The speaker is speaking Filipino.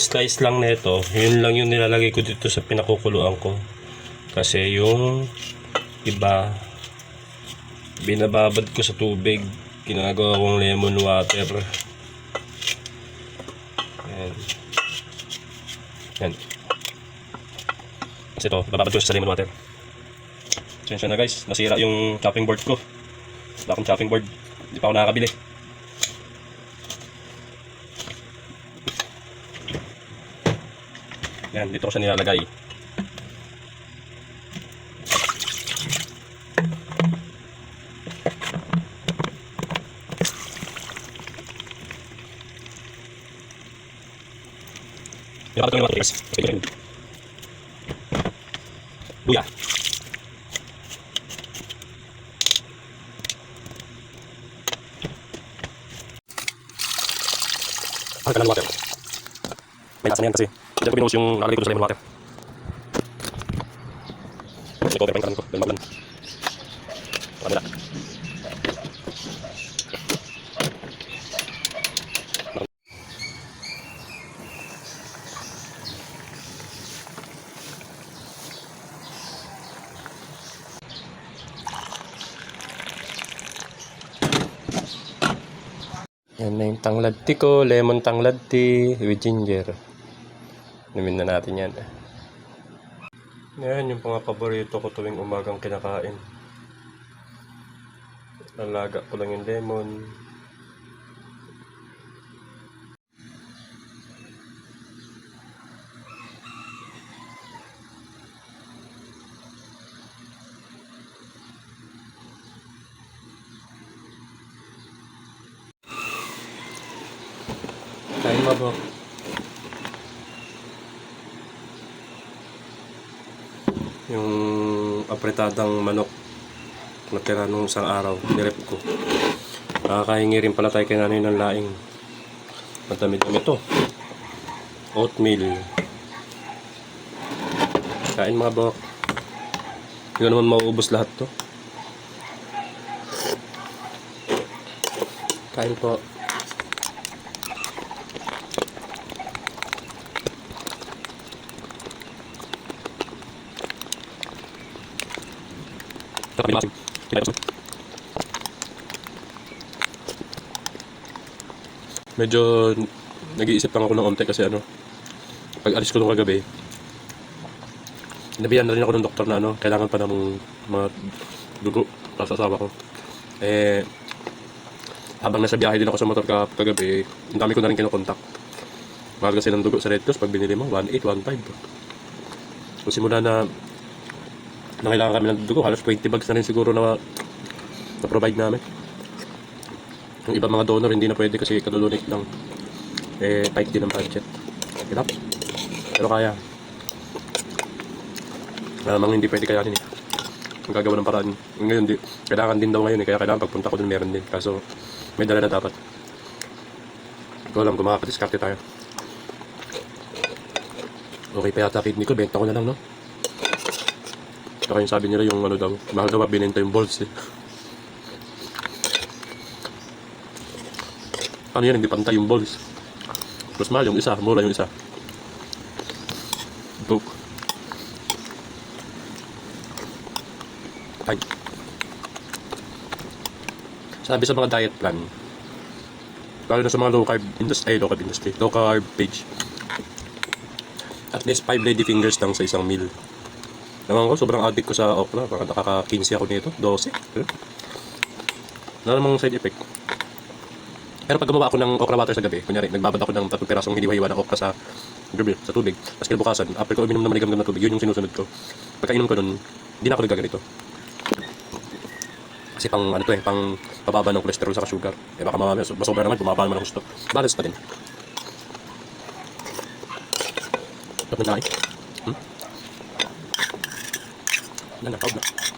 slice lang nito, yun lang yung nilalagay ko dito sa pinakukuluan ko. Kasi yung iba, binababad ko sa tubig. Ginagawa kong lemon water. Yan. Yan. Kasi ito, bababad ko sa lemon water. Sensya na guys, nasira yung chopping board ko. Wala akong chopping board. Hindi pa ako nakakabili. Yan, dito ko siya nilalagay. Dapat ito yung yun. Luya. Ang kanal water. May lasa na yan kasi. Diyan ko binuhos yung nakalagay ko sa lemon water. May cover pa yung ko. Dahil magulan. Marami na. Yan na yung tanglad tea ko, lemon tanglad tea with ginger. Inumin na natin yan. Yan yung mga paborito ko tuwing umagang kinakain. Lalaga ko lang yung lemon. Kain mo. Yung apretadang manok na tira nung isang araw, nirep ko. Nakakahingi rin pala tayo kay nanay ng laing. Madami-dami ito. Oatmeal. Kain mga bro. Hindi naman mauubos lahat to. Kain po. Sarap yung asim. Kaya asim. Medyo nag-iisip lang ako ng onte kasi ano, pag alis ko nung kagabi, Nabiyan na rin ako ng doktor na ano, kailangan pa ng mga dugo para sa asawa ko. Eh, habang nasa biyahe din ako sa motor ka, kagabi, ang dami ko na rin kinokontak. Mahal kasi ng dugo sa Red Cross, pag binili mo, 1.8, 1.5. So, simula na nangailangan kami ng dugo, halos 20 bags na rin siguro na na-provide namin. Yung iba mga donor, hindi na pwede kasi kadonate lang. Eh, tight din ang budget. Hirap. Pero kaya. Malamang hindi pwede kayanin eh. Ang gagawa ng paraan. Ngayon, di, kailangan din daw ngayon eh. Kaya kailangan pagpunta ko dun meron din. Kaso, may dala na dapat. Ikaw lang, kung makakadiskarte tayo. Okay pa yata kidney ko, benta ko na lang, no? Saka yung sabi nila yung ano daw, mahal daw binenta yung balls eh. Ano yan, hindi pantay yung balls. Mas mahal yung isa, mura yung isa. Ito. Ay. Sabi sa mga diet plan, lalo na sa mga low carb industry, ay low carb industry, low carb page, at least 5 lady fingers lang sa isang meal. Naman ko, sobrang addict ko sa okra. Baka nakaka-15 ako nito. 12. Eh. Wala namang side effect. Pero pag gumawa ako ng okra water sa gabi, kunyari, nagbabad ako ng tatlong pirasong hiniwa-hiwa ng okra sa gabi, sa tubig. Tapos kinabukasan, after ko uminom na maligam-gam na tubig, yun yung sinusunod ko. Pagkainom ko nun, hindi na ako nagaganito. Kasi pang ano to eh, pang pababa ng cholesterol sa sugar. Eh baka mamaya, masobra naman, bumaba naman ang gusto. Balance pa din. Tapos na tayo. Hmm? Yan na, na.